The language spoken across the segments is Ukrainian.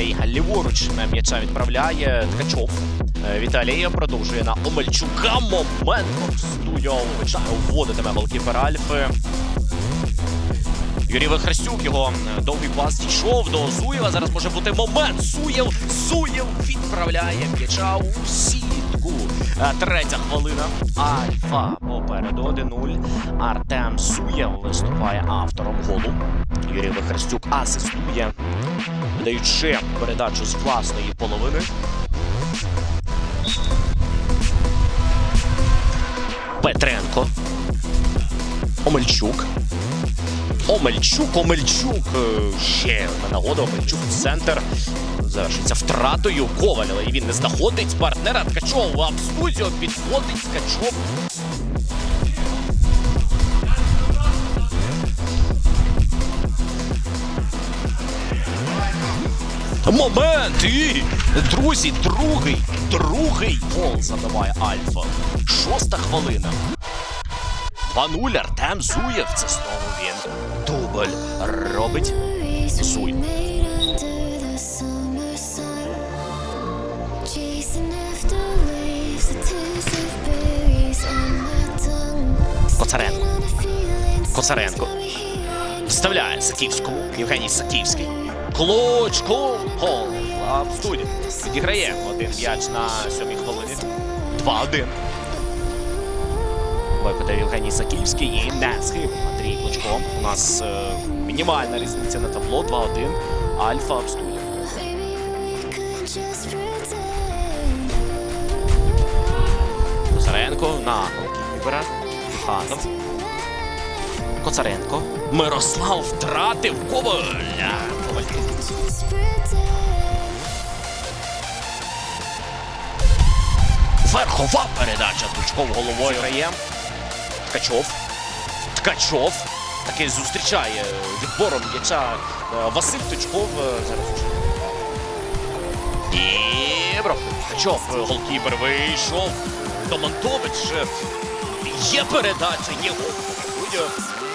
Віталій ліворуч м'яча відправляє Ткачов. Е, Віталій продовжує на Омельчука. Момент починає вводитиме голкіпер Альфи. Юрій Вихрестюк, його е, довгий пас дійшов до Зуєва. Зараз може бути момент. Суєв, Суєв відправляє м'яча у сітку. Е, Третя хвилина. Альфа попереду 1-0. Артем Зуєв виступає автором голу. Юрій Вихрестюк асистує, даючи передачу з власної половини. Петренко. Омельчук. Омельчук, Омельчук. Е, Ще одна нагода. Омельчук в центр. Завершиться втратою Коваль, але він не знаходить партнера Ткачов. Студіо підходить Ткачов. Момент! І, друзі, другий, другий гол задаває Альфа. Шоста хвилина. 2-0 Артем Зуєв. Це знову він. Дубль робить Зуй. Коцаренко. Коцаренко. Вставляє Саківському. Євгеній Саківський. Клочко. Гол. В студії. Відіграє один м'яч на сьомій хвилині. 2-1. Викотив Євгеній Саківський і не схиб Андрій Клочко. У нас е, мінімальна різниця на табло 2-1. Альфа в студії. Коцаренко на голкіпера. Хатов. Коцаренко. Мирослав втратив Коваля. Коваль. Верхова передача. Тучков головою грає. Ткачов. Ткачов. Таки зустрічає відбором м'яча е, Василь Тучков. Е, Зараз. І бро. Ткачов. е, Голкіпер вийшов. Домонтович. Е, Є передача, є. Студіо.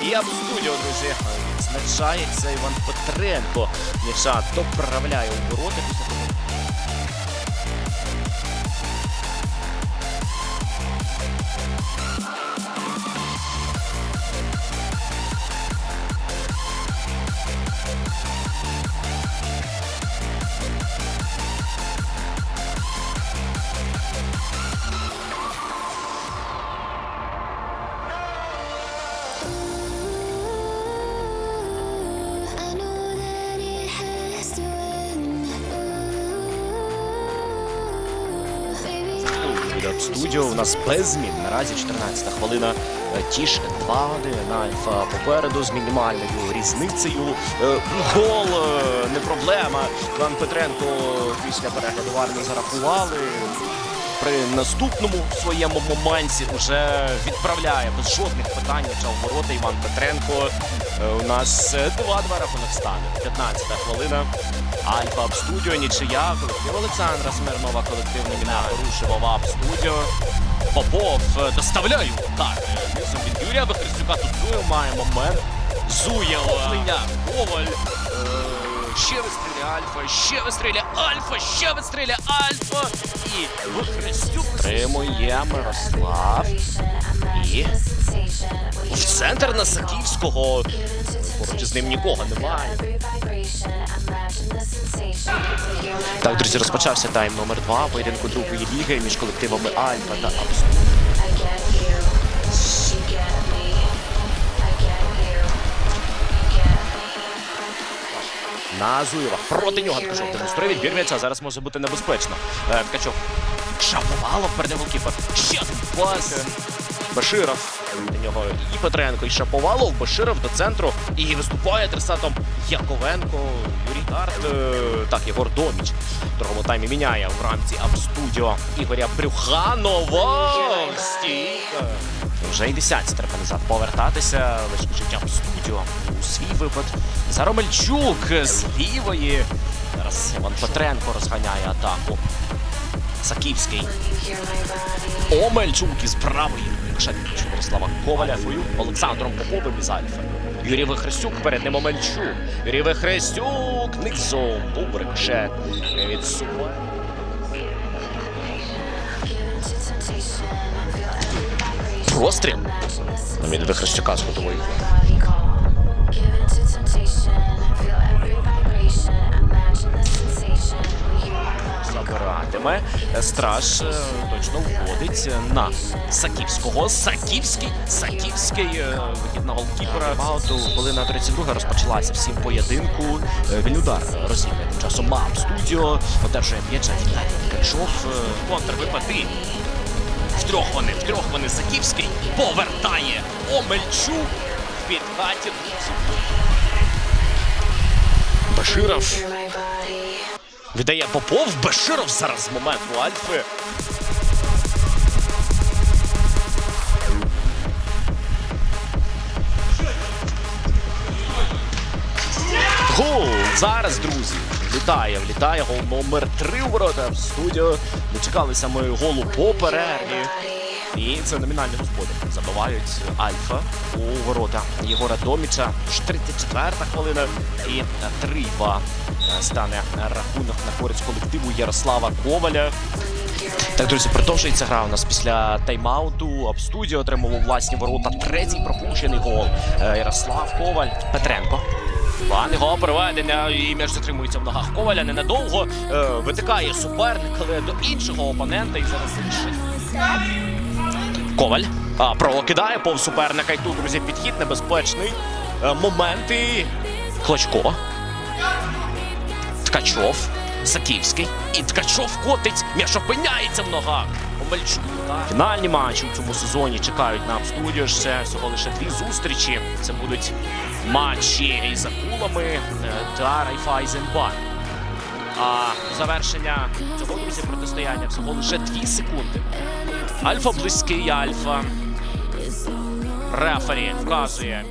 І в студіо, друзі. Відзначається Іван Петренко. М'яча доправляє у ворота після того. Від студіо у нас без змін. Наразі 14 хвилина. Е, Тіш 2-1. Альфа попереду з мінімальною різницею. Е, Гол е, не проблема. Іван Петренко після перегляду Варни зарахували. При наступному своєму моменті вже відправляє без жодних питань м'яча в ворота Іван Петренко. Е, У нас е, 2-2 рахунок стане. 15 хвилина. Альфа Студіо, нічия, колектив Олександра Смирнова, колектив Неміна порушив ВАП Студіо. Попов е, доставляю. Так, е, низом від Юрія Бехрестюка тут Зуєв має момент. Зуєв. Линя. Коваль. Е, Ще вистріляє Альфа, ще вистріляє Альфа, ще вистріляє Альфа. І Бехрестюк тримує Мирослав. І в центр на Саківського. Поруч з ним нікого немає. Так, друзі, розпочався тайм номер 2 поєдинку другої ліги між колективами Альфа та Абсолют. На Зуєва. Проти нього Ткачов демонструє відбір м'яча. Зараз може бути небезпечно. Е, Ткачов. Шаповалов перед голкіпер. Ще один пас. Баширов. До нього і Петренко, і Шаповалов. Баширов до центру. І виступає адресатом Яковенко. Юрій Гарт. Е, Так, Єгор Доміч. В другому таймі міняє в рамці Абстудіо Ігоря Брюханова. Стійка. Вже й десятці треба назад повертатися. Лише життя в студіо у свій випад. Заромельчук з лівої. Зараз Іван Петренко розганяє атаку. Саківський. Омельчук із правої. Від Ярослава Коваля свою Олександром Поповим із Альфи. Юрій Вихрестюк перед ним Омельчук. Юрій Вихрестюк низом. Був рикошет від Сума. Простріл. Від Вихрестюка з ходової. Забиратиме. Страж е, точно вводить на Саківського. Саківський, Саківський е, вихід на голкіпера. Ауту хвилина 32 розпочалася всім поєдинку. Е, Вільний удар розіграє тим часом Мап студіо. Одержує м'яча Геннадій Ткачов. Е, Контрвипади. Втрьох вони, втрьох вони Саківський повертає Омельчук в підхаті. Баширов Віддає Попов, Беширов зараз момент у Альфи. Гол! Зараз, друзі. Влітає, влітає гол номер 3 у ворота в студію. Дочекалися ми голу по. І це номінальний господар. Забивають Альфа у ворота Єгора Доміча. 34-та хвилина. І 3-2 стане рахунок на користь колективу Ярослава Коваля. Так, друзі, продовжується гра у нас після тайм-ауту. Отримав у власні ворота третій пропущений гол. Е, Ярослав Коваль Петренко. План його проведення і м'яч затримується в ногах Коваля ненадовго. Е, витикає суперник, але до іншого опонента і зараз інший. Коваль а, прокидає повз суперника. І тут, друзі, підхід небезпечний. Е, моменти. Клочко. Ткачов, Саківський. І Ткачов котить. М'яч опиняється в ногах. Фінальні матчі у цьому сезоні чекають на студію. Ще всього лише дві зустрічі. Це будуть матчі із акулами е, та Райфайзенбанк. А завершення цього друзі протистояння всього лише дві секунди. Альфа близький, альфа. Рефері вказує